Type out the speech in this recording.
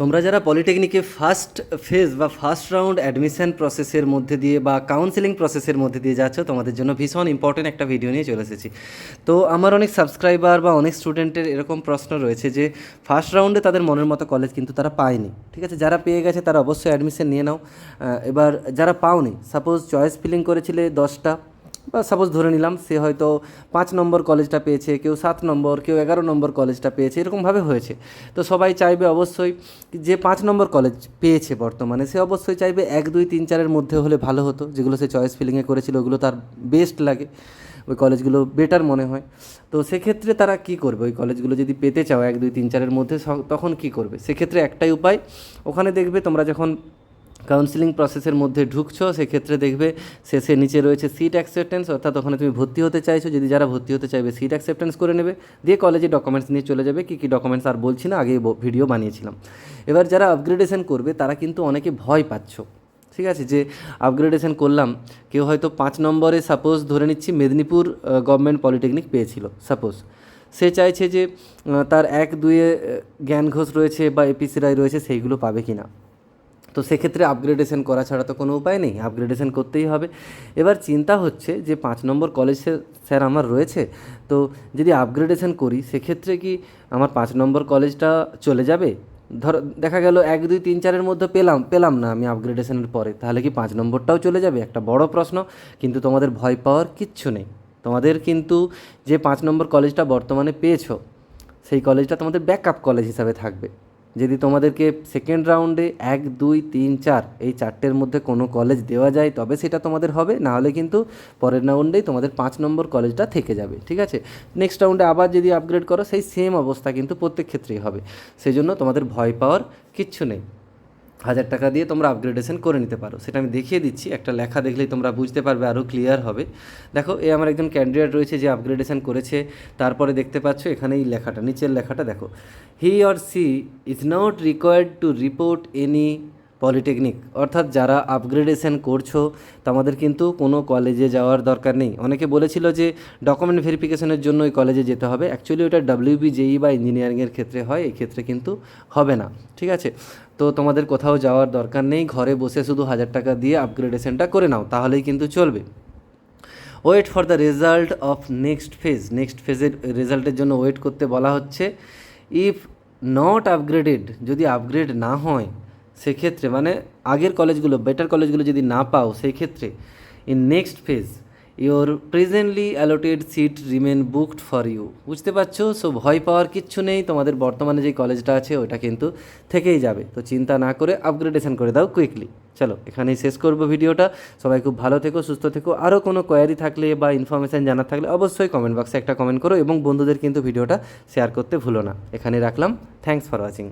তোমরা যারা পলিটেকনিকে ফার্স্ট ফেজ বা ফার্স্ট রাউন্ড অ্যাডমিশন প্রসেসের মধ্যে দিয়ে বা কাউন্সেলিং প্রসেসের মধ্যে দিয়ে যাচ্ছ, তোমাদের জন্য ভীষণ ইম্পর্টেন্ট একটা ভিডিও নিয়ে চলে এসেছি। তো আমার অনেক সাবস্ক্রাইবার বা অনেক স্টুডেন্টের এরকম প্রশ্ন রয়েছে যে ফার্স্ট রাউন্ডে তাদের মনের মতো কলেজ কিন্তু তারা পায়নি। ঠিক আছে? যারা পেয়ে গেছে তারা অবশ্যই অ্যাডমিশন নিয়ে নাও। এবার যারা পাওনি সাপোজ চয়েস ফিলিং করেছিলে দশটা বা সাপোজ ধরে নিলাম সে হয়তো পাঁচ নম্বর কলেজটা পেয়েছে, কেউ সাত নম্বর, কেউ এগারো নম্বর কলেজটা পেয়েছে, এরকমভাবে হয়েছে। তো সবাই চাইবে অবশ্যই যে পাঁচ নম্বর কলেজ পেয়েছে বর্তমানে, সে অবশ্যই চাইবে এক, দুই, তিন, চারের মধ্যে হলে ভালো হতো, যেগুলো সে চয়েস ফিলিংয়ে করেছিল, ওগুলো তার বেস্ট লাগে, ওই কলেজগুলো বেটার মনে হয়। তো সেক্ষেত্রে তারা কি করবে? ওই কলেজগুলো যদি পেতে চাও এক, দুই, তিন, চারের মধ্যে তখন কি করবে? সেক্ষেত্রে একটাই উপায়, ওখানে দেখবে তোমরা যখন কাউন্সিলিং প্রসেসের মধ্যে ঢুকছো, সেক্ষেত্রে দেখবে শেষে নিচে রয়েছে সিট অ্যাকসেপ্টেন্স অর্থাৎ ওখানে তুমি ভর্তি হতে চাইছো। যদি যারা ভর্তি হতে চাইবে সিট অ্যাকসেপ্টেন্স করে নেবে। দিয়ে কলেজে ডকুমেন্টস নিয়ে চলে যাবে। কী কী ডকুমেন্টস আর বলছি না আগে ভিডিও বানিয়েছিলাম। এবার যারা আপগ্রেডেশন করবে, তারা কিন্তু অনেকে ভয় পাচ্ছ। ঠিক আছে? যে আপগ্রেডেশন করলাম, কেউ হয়তো পাঁচ নম্বরে সাপোজ ধরে নিচ্ছি মেদিনীপুর গভর্নমেন্ট পলিটেকনিক পেয়েছিল সাপোজ সে চাইছে যে তার এক দুয়ে জ্ঞান ঘোষ রয়েছে বা এপিসি রায় রয়েছে, সেইগুলো পাবে কি না তো সেক্ষেত্রে আপগ্রেডেশন করা ছাড়া তো কোনো উপায় নেই আপগ্রেডেশন করতেই হবে। এবার চিন্তা হচ্ছে যে পাঁচ নম্বর কলেজ স্যার আমার রয়েছে, তো যদি আপগ্রেডেশন করি সেক্ষেত্রে কি আমার পাঁচ নম্বর কলেজটা চলে যাবে? ধর দেখা গেল এক, দুই, তিন, চারের মধ্যে পেলাম পেলাম না আমি আপগ্রেডেশনের পরে, তাহলে কি পাঁচ নম্বরটাও চলে যাবে? একটা বড় প্রশ্ন, কিন্তু তোমাদের ভয় পাওয়ার কিচ্ছু নেই। তোমাদের কিন্তু যে পাঁচ নম্বর কলেজটা বর্তমানে পেয়েছ, সেই কলেজটা তোমাদের ব্যাকআপ কলেজ হিসাবে থাকবে। যদি তোমাদেরকে সেকেন্ড রাউন্ডে এক, দুই, তিন, চার এই চারটের মধ্যে কোনো কলেজ দেওয়া যায়, তবে সেটা তোমাদের হবে। না হলে কিন্তু পরের রাউন্ডেই তোমাদের পাঁচ নম্বর কলেজটা থেকে যাবে, ঠিক আছে? নেক্সট রাউন্ডে আবার যদি আপগ্রেড করো, সেই সেম অবস্থা কিন্তু প্রত্যেক ক্ষেত্রেই হবে। সেই জন্য তোমাদের ভয় পাওয়ার কিচ্ছু নেই। হাজার টাকা দিয়ে তোমরা আপগ্রেডেশন করে নিতে পারো। সেটা আমি দেখিয়ে দিচ্ছি। একটা লেখা দেখলেই তোমরা বুঝতে পারবে আরও ক্লিয়ার হবে। দেখো, এ আমার একজন ক্যান্ডিডেট রয়েছে যে আপগ্রেডেশন করেছে। তারপরে দেখতে পাচ্ছ এখানে এই লেখাটা, নিচের লেখাটা দেখো। He or she is not required to report any polytechnic. অর্থাৎ যারা আপগ্রেডেশন করছ, তোমাদের কিন্তু কোনো কলেজে যাওয়ার দরকার নেই। অনেকে বলেছিল যে ডকুমেন্ট ভেরিফিকেশনের জন্য ওই কলেজে যেতে হবে। অ্যাকচুয়ালি ওটা ডাব্লিউবি জেই বা ইঞ্জিনিয়ারিংয়ের ক্ষেত্রে হয় এই ক্ষেত্রে কিন্তু হবে না। ঠিক আছে? তো তোমাদের কোথাও যাওয়ার দরকার নেই, ঘরে বসে শুধু হাজার টাকা দিয়ে আপগ্রেডেশনটা করে নাও, তাহলেই কিন্তু চলবে। Wait for the result of next phase next ফেজের রেজাল্টের জন্য ওয়েট করতে বলা হচ্ছে। ইফ নট আপগ্রেডেড যদি আপগ্রেড না হয় সেক্ষেত্রে মানে আগের কলেজগুলো বেটার কলেজগুলো যদি না পাও সেই ক্ষেত্রে in next phase your presently allotted seat remain booked for you বুঝতে পারছ? সো ভয় পাওয়ার কিচ্ছু নেই, তোমাদের বর্তমানে যে কলেজটা আছে, ওটা কিন্তু থেকেই যাবে। তো চিন্তা না করে আপগ্রেডেশন করে দাও কুইকলি চলো, এখানেই শেষ করব ভিডিওটা। সবাই খুব ভালো থেকো, সুস্থ থেকো। আরও কোনো কোয়ারি থাকলে বা ইনফরমেশান জানার থাকলে অবশ্যই কমেন্ট বক্সে একটা কমেন্ট করো এবং বন্ধুদের কিন্তু ভিডিওটা শেয়ার করতে ভুলো না। এখানে রাখলাম। Thanks for watching